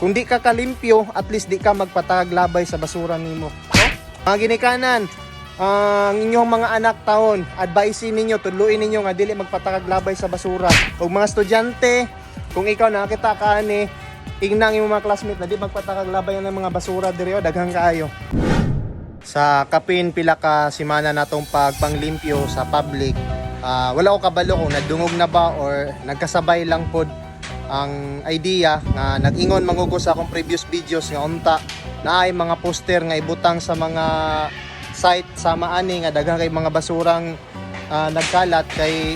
Kung di ka kalimpyo, at least di ka magpatag labay sa basura nimo. No? Mga ginikanan, ang inyong mga anak taon, advice ninyo, tuluin ninyo nga dili magpatag labay sa basura. Ug mga estudyante, kung ikaw nakita ka ni ingnang imong mga classmate na di magpatag labay ng mga basura diri o daghang kaayo. Sa kapin pila ka simana natong pagpanglimpyo sa public, ah, wala ko kabalo kung nadungog na ba or nagkasabay lang pod ang idea nga nag-ingon mangugo sa akong previous videos nga unta na ay mga poster nga ibutang sa mga site sa maani nga daghang kay mga basurang ah, nagkalat kay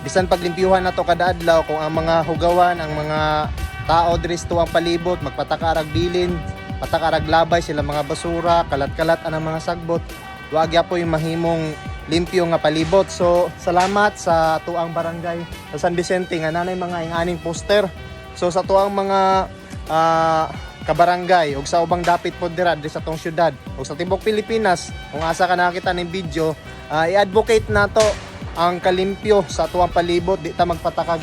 bisan paglimpyuhan nato kada adlaw kung ang mga hugawan ang mga tao diri sa tuwang palibot magpatakarag bilin patakarag labay sila mga basura kalat-kalat anang mga sagbot. Po yung mahimong limpyo nga palibot. So salamat sa tuang barangay sa San Vicente nga nanay mga inganing poster. So sa tuang mga ah, kabarangay ug sa ubang dapit pod dira sa tong syudad ug sa tibok Pilipinas kung asa ka nakita ning video ah, i-advocate nato ang kalimpyo sa tuwang palibot. Di ta magpatakag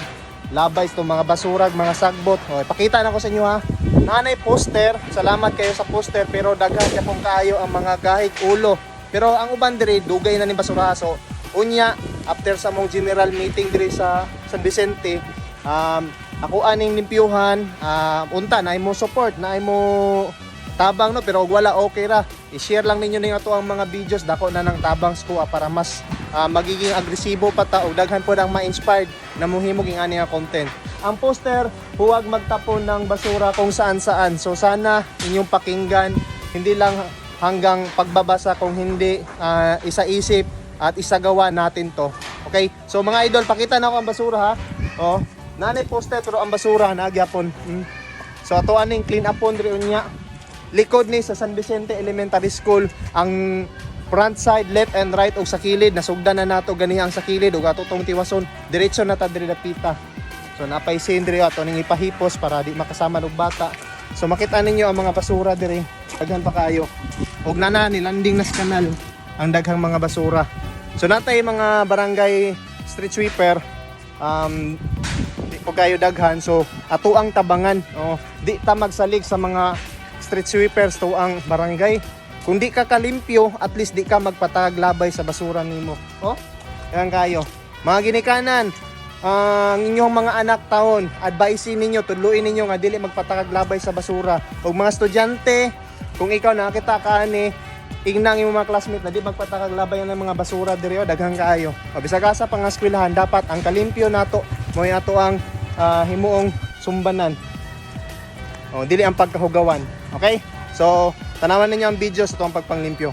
labay sa mga basurag mga sagbot. O ipakita na ko sa inyo ha. Nanay poster salamat kayo sa poster pero daghan pong kayo ang mga gahig ulo pero ang uban diri dugay na ni basura. So unya after sa mong general meeting diri sa San Vicente um, ako aning limpyuhan ah, unta na mo support na mo tabang no? Pero wala okay ra. I-share lang ninyo ning ato ang mga videos. Dako na ng tabang ko ah, para mas ah, magiging agresibo pa ta ug daghan po ang ma-inspired na muhimog ing ani nga content. Ang poster huwag magtapon ng basura kung saan saan so sana inyong pakinggan. Hindi lang hanggang pagbabasa kung hindi ah, isa-isip at isagawa natin to. Okay? So mga idol pakita na ako ang basura ha? Oh nanay poster pero ang basura nagyapon. Mm. so ato aning clean up pon unya. Likod ni sa San Vicente Elementary School ang front side left and right ug sa kilid. Nasugdan na nato gani ang sa kilid ug ato tong tiwason. Diretso na ta diri dapita so napay sin diri ato ning ipahipos para di makasama og bata. So makita ninyo ang mga basura diri. Daghan pa kayo ug nana ni landing na sa kanal ang daghang mga basura. So natay mga barangay street sweeper um, di po kayo daghan. So ato ang tabangan oh, di ta magsalig sa mga street sweepers to ang barangay. Kung di ka kalimpyo at least di ka magpatag labay sa basura nimo. Oh yan kayo. Mga ginikanan ang inyong mga anak taon advice ninyo tuluin ninyo nga dili magpatag labay sa basura. Ug mga estudyante kung ikaw nakita ka ni ingnang yung mga classmate na di magpatag labay ng mga basura diri o daghang kaayo. O bisag asa pang eskwelahan dapat ang kalimpyo nato mo ato ang ah, himuong sumbanan. O dili ang pagkahugawan. Okay? So tanawan ninyo ang video sa tuwang pagpanglimpyo